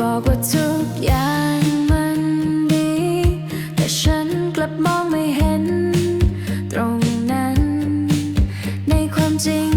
บอกว่าทุกอย่างมันดี แต่ฉันกลับมองไม่เห็น ตรงนั้น ในความจริง